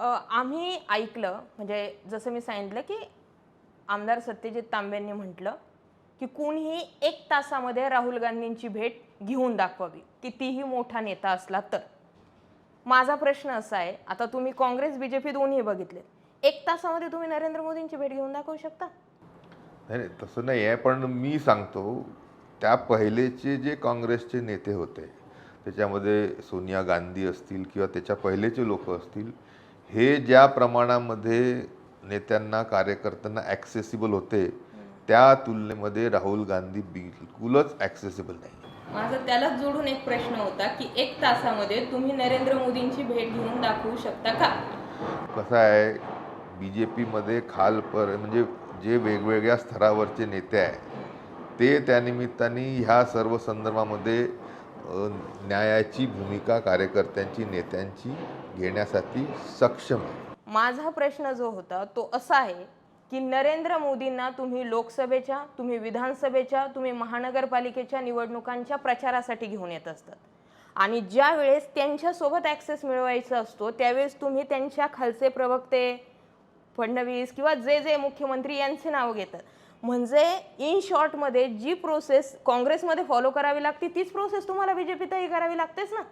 आम्ही ऐकलं म्हणजे जसं मी सांगितलं की आमदार सत्यजित तांबेंनी म्हटलं की कोणीही एक तासामध्ये राहुल गांधींची भेट घेऊन दाखवावी कितीही मोठा नेता असला तर. माझा प्रश्न असा आहे आता तुम्ही काँग्रेस बी जे पी दोन्ही बघितले एक तासामध्ये तुम्ही नरेंद्र मोदींची भेट घेऊन दाखवू शकता? नाही, तसं नाही आहे पण मी सांगतो त्या पहिलेचे जे काँग्रेसचे नेते होते त्याच्यामध्ये सोनिया गांधी असतील किंवा त्याच्या पहिलेचे लोक असतील हे ज्या प्रमाणामध्ये नेत्यांना कार्यकर्त्यांना ॲक्सेसिबल होते त्या तुलनेमध्ये राहुल गांधी बिलकुलच ॲक्सेसिबल नाही. माझा त्यालाच जोडून एक प्रश्न होता की एक तासामध्ये तुम्ही नरेंद्र मोदींची भेट घेऊन दाखवू शकता का? कसं आहे बी जे पीमध्ये खालपर म्हणजे जे वेगवेगळ्या स्तरावरचे नेते आहे ते त्यानिमित्ताने ह्या सर्व संदर्भामध्ये न्यायाची भूमिका कार्यकर्त्यांची नेत्यांची घेण्यासाठी सक्षम आहे. माझा प्रश्न जो होता तो असा आहे की नरेंद्र मोदींना तुम्ही लोकसभेच्या तुम्ही विधानसभेच्या तुम्ही महानगरपालिकेच्या निवडणुकांच्या प्रचारासाठी घेऊन येत असतात. आणि ज्या वेळेस त्यांच्यासोबत ॲक्सेस मिळवायचा असतो त्यावेळेस तुम्ही त्यांच्या खालचे प्रवक्ते फडणवीस किंवा जे जे मुख्यमंत्री यांचे नाव घेतात म्हणजे इन शॉर्टमध्ये जी प्रोसेस काँग्रेसमध्ये फॉलो करावी लागते तीच प्रोसेस तुम्हाला बीजेपीतही करावी लागतेच ना?